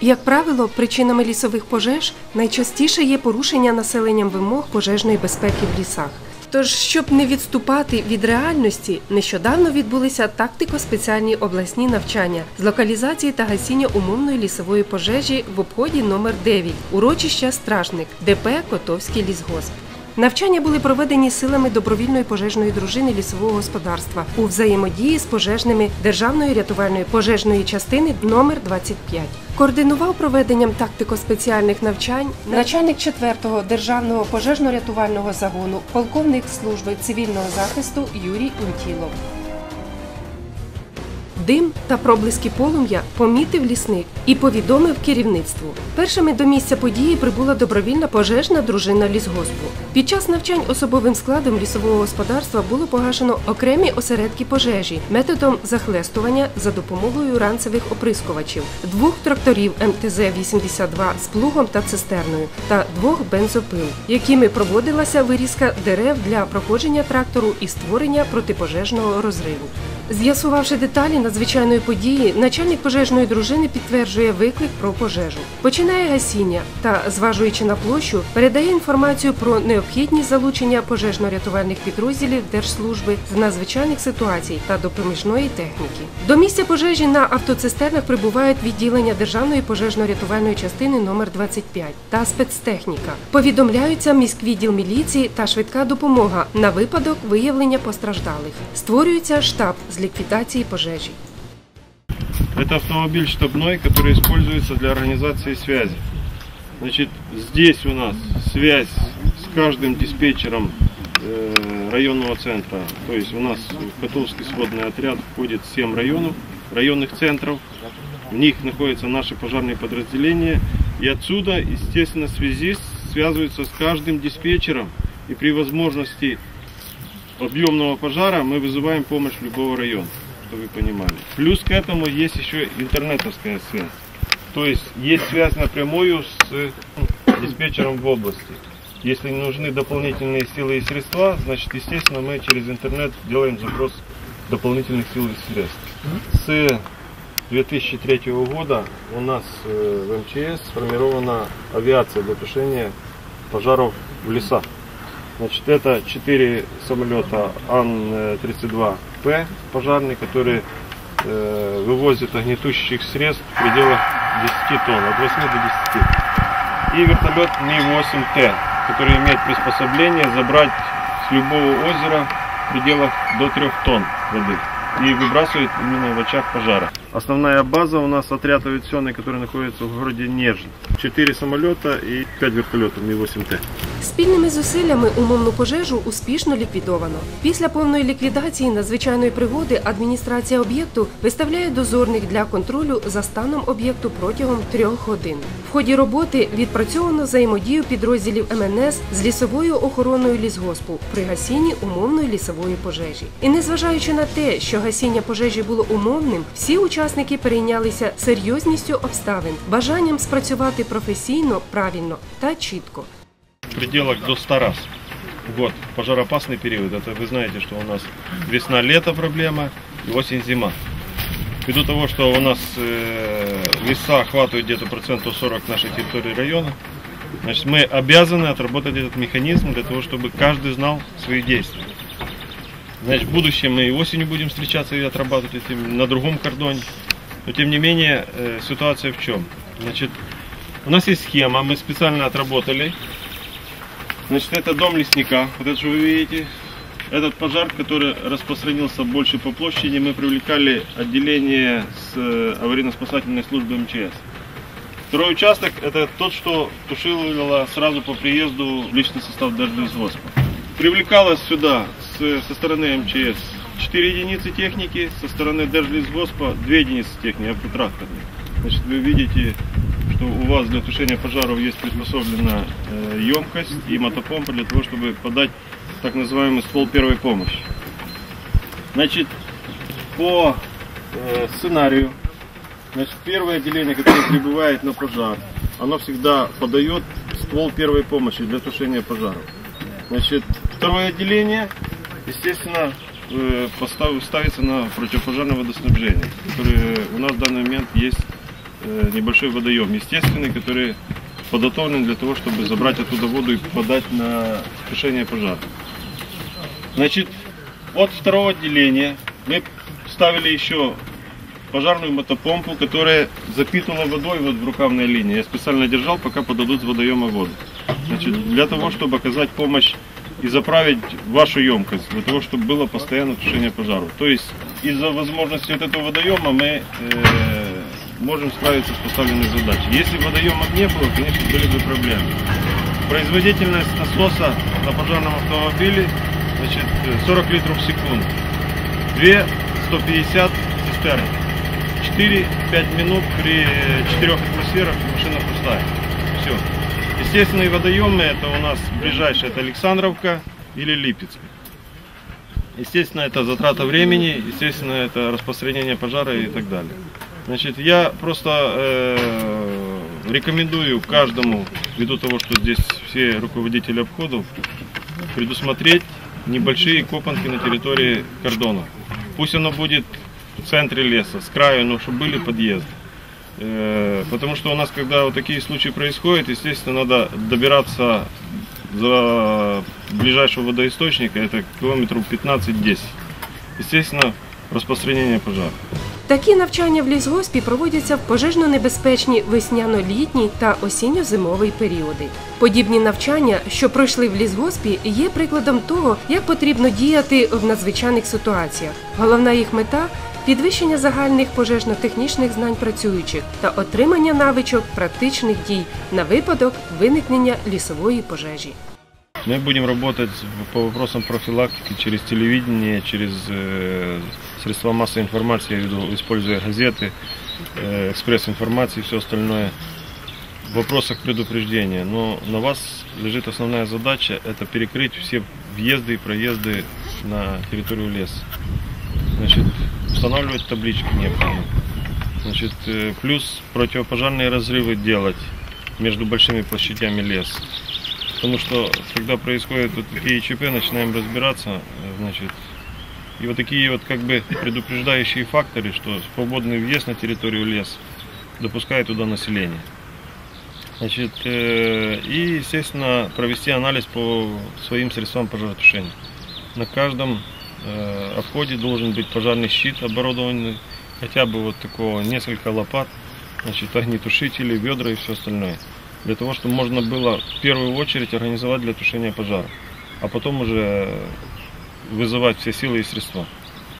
Як правило, причинами лісових пожеж найчастіше є порушення населенням вимог пожежної безпеки в лісах. Тож, щоб не відступати від реальності, нещодавно відбулися тактико-спеціальні обласні навчання з локалізації та гасіння умовної лісової пожежі в обході номер 9 урочища Стражник ДП Котовський лісгосп. Навчання були проведені силами добровільної пожежної дружини лісового господарства у взаємодії з пожежними Державної рятувальної пожежної частини номер 25. Координував проведенням тактико-спеціальних навчань начальник 4-го державного пожежно-рятувального загону, полковник служби цивільного захисту Юрій Унтілов. Дим та проблиски полум'я помітив лісник і повідомив керівництву. Першими до місця події прибула добровільна пожежна дружина лісгоспу. Під час навчань особовим складом лісового господарства було погашено окремі осередки пожежі методом захлестування за допомогою ранцевих оприскувачів, двох тракторів МТЗ-82 з плугом та цистерною та двох бензопил, якими проводилася вирізка дерев для проходження трактору і створення протипожежного розриву. З'ясувавши деталі надзвичайної події, начальник пожежної дружини підтверджує виклик про пожежу. Починає гасіння та, зважуючи на площу, передає інформацію про необхідність залучення пожежно-рятувальних підрозділів держслужби з надзвичайних ситуацій та допоміжної техніки. До місця пожежі на автоцистернах прибувають відділення Державної пожежно-рятувальної частини номер 25 та спецтехніка. Повідомляються міськвідділ міліції та швидка допомога на випадок виявлення постраждалих. Створюється штаб з ліквідації пожежі. Это автомобиль штабной, который используется для организации связи. Значит, здесь у нас связь с каждым диспетчером э, районного центра. То есть у нас в Котовский сводный отряд входит 7 районов, районных центров. В них находятся наши пожарные подразделения. И отсюда, естественно, связист связывается с каждым диспетчером. И при возможности объемного пожара мы вызываем помощь любого района, чтобы вы понимали. Плюс к этому есть еще интернетовская связь. То есть есть связь напрямую с диспетчером в области. Если нужны дополнительные силы и средства, значит, естественно, мы через интернет делаем запрос дополнительных сил и средств. С 2003 года у нас э, в МЧС сформирована авиация для тушения пожаров в лесах. Значит, это 4 самолета Ан-32П пожарные, которые э, вывозят огнетушащих средств в пределах 10 тонн, от 8 до 10. И вертолет Ми-8Т, который имеет приспособление забрать с любого озера в пределах до 3 тонн воды и выбрасывает именно в очаг пожара. Основная база у нас отряд авиационный, который находится в городе Нежин. 4 самолета и 5 вертолетов Ми-8Т. Спільними зусиллями умовну пожежу успішно ліквідовано. Після повної ліквідації надзвичайної пригоди адміністрація об'єкту виставляє дозорних для контролю за станом об'єкту протягом трьох годин. В ході роботи відпрацьовано взаємодію підрозділів МНС з лісовою охороною лісгоспу при гасінні умовної лісової пожежі. І незважаючи на те, що гасіння пожежі було умовним, всі учасники перейнялися серйозністю обставин, бажанням спрацювати професійно, правильно та чітко. в пределах до 100 раз в год. Пожароопасный период. Это вы знаете, что у нас весна-лето проблема и осень-зима. Ввиду того, что у нас э, леса охватывают где-то процентов 40 нашей территории района, значит, мы обязаны отработать этот механизм для того, чтобы каждый знал свои действия. Значит, в будущем мы и осенью будем встречаться и отрабатывать этим на другом кордоне. Но тем не менее, э, ситуация в чем? Значит, у нас есть схема, мы специально отработали Значит, это дом лесника, вот это, что вы видите. Этот пожар, который распространился больше по площади, мы привлекали отделение с э, аварийно-спасательной службы МЧС. Второй участок это тот, что тушило сразу по приезду личный состав Держлесгоспа. Привлекалось сюда со стороны МЧС 4 единицы техники, со стороны Держлесгоспа 2 единицы техники, автотракторные. Значит, вы видите что у вас для тушения пожаров есть приспособлена э, емкость и мотопомпа для того, чтобы подать так называемый ствол первой помощи. Значит, по э, сценарию, значит, первое отделение, которое прибывает на пожар, оно всегда подает ствол первой помощи для тушения пожаров. Значит, второе отделение, естественно, ставится на противопожарное водоснабжение, которое у нас в данный момент есть э, небольшой водоем, естественный, который подготовлен для того, чтобы забрать оттуда воду и подать на тушение пожара. Значит, от второго отделения мы ставили еще пожарную мотопомпу, которая запитывала водой вот в рукавной линии. Я специально держал, пока подадут с водоема воду. Значит, для того, чтобы оказать помощь и заправить вашу емкость, для того, чтобы было постоянное тушение пожаров. То есть из-за возможности вот этого водоема мы э, можем справиться с поставленной задачей. Если водоема не было, конечно, были бы проблемы. Производительность насоса на пожарном автомобиле значит, 40 литров в секунду. 2 150 цистерны. 4-5 минут при 4 атмосферах машина пустая. Все. Естественные водоемы это у нас ближайшие это Александровка или Липецк. Естественно, это затрата времени, естественно, это распространение пожара и так далее. Значит, я просто э, рекомендую каждому, ввиду того, что здесь все руководители обходов, предусмотреть небольшие копанки на территории кордона. Пусть оно будет в центре леса, с краю, но чтобы были подъезды. Э, Потому что у нас, когда вот такие случаи происходят, естественно, надо добираться за ближайшего водоисточника, это километров 15-10. Естественно, распространение пожара. Такі навчання в лісгоспі проводяться в пожежно-небезпечні весняно-літній та осінньо-зимовий періоди. Подібні навчання, що пройшли в лісгоспі, є прикладом того, як потрібно діяти в надзвичайних ситуаціях. Головна їх мета підвищення загальних пожежно-технічних знань працюючих та отримання навичок практичних дій на випадок виникнення лісової пожежі. Мы будем работать по вопросам профилактики через телевидение, через э, средства массовой информации, я веду, используя газеты, э, экспресс-информации и все остальное в вопросах предупреждения. Но на вас лежит основная задача – это перекрыть все въезды и проезды на территорию леса. Значит, устанавливать таблички необходимо. Значит, э, плюс противопожарные разрывы делать между большими площадями леса. Потому что, когда происходят вот такие ЧП, начинаем разбираться, э, значит, и вот такие вот как бы предупреждающие факторы, что свободный въезд на территорию леса допускает туда население. Значит, э, и, естественно, провести анализ по своим средствам пожаротушения. На каждом э, обходе должен быть пожарный щит оборудованный, хотя бы вот такого, несколько лопат, значит, огнетушители, ведра и все остальное для того, чтобы можно было в первую очередь организовать для тушения пожара, а потом уже вызывать все силы и средства.